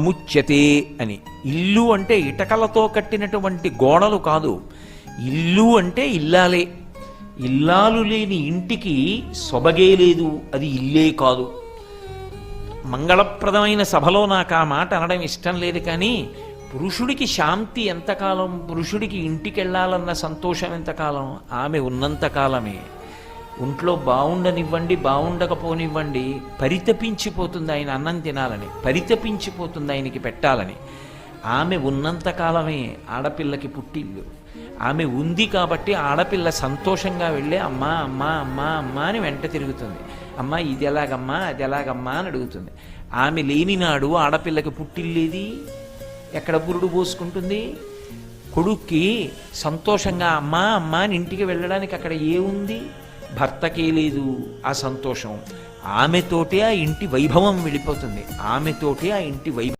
ముచ్యతే అని. ఇల్లు అంటే ఇటకలతో కట్టినటువంటి గోడలు కాదు. ఇల్లు అంటే ఇల్లాలే. ఇల్లాలు లేని ఇంటికి సొబగే లేదు. అది ఇల్లే కాదు. మంగళప్రదమైన సభలో నాకు ఆ మాట అనడం ఇష్టం లేదు కానీ పురుషుడికి శాంతి ఎంతకాలం పురుషుడికి ఇంటికి వెళ్ళాలన్న సంతోషం ఎంతకాలం? ఆమె ఉన్నంతకాలమే. ఒంట్లో బాగుండనివ్వండి బాగుండకపోనివ్వండి పరితపించిపోతుంది ఆయన అన్నం తినాలని పరితపించిపోతుంది ఆయనకి పెట్టాలని. ఆమె ఉన్నంతకాలమే ఆడపిల్లకి పుట్టిల్లు. ఆమె ఉంది కాబట్టి ఆడపిల్ల సంతోషంగా వెళ్ళి అమ్మా అమ్మా అమ్మా అమ్మా అని వెంట తిరుగుతుంది. అమ్మా ఇది ఎలాగమ్మా అది ఎలాగమ్మా అని అడుగుతుంది. ఆమె లేని నాడు ఆడపిల్లకి పుట్టిల్లేది? ఎక్కడ బురుడు పోసుకుంటుంది? కొడుక్కి సంతోషంగా అమ్మా అమ్మా అని ఇంటికి వెళ్ళడానికి అక్కడ ఏముంది భర్తకే లేదు ఆ సంతోషం. ఆమెతోటే ఆ ఇంటి వైభవం వెళ్ళిపోతుంది. ఆమెతోటే ఆ ఇంటి వైభవం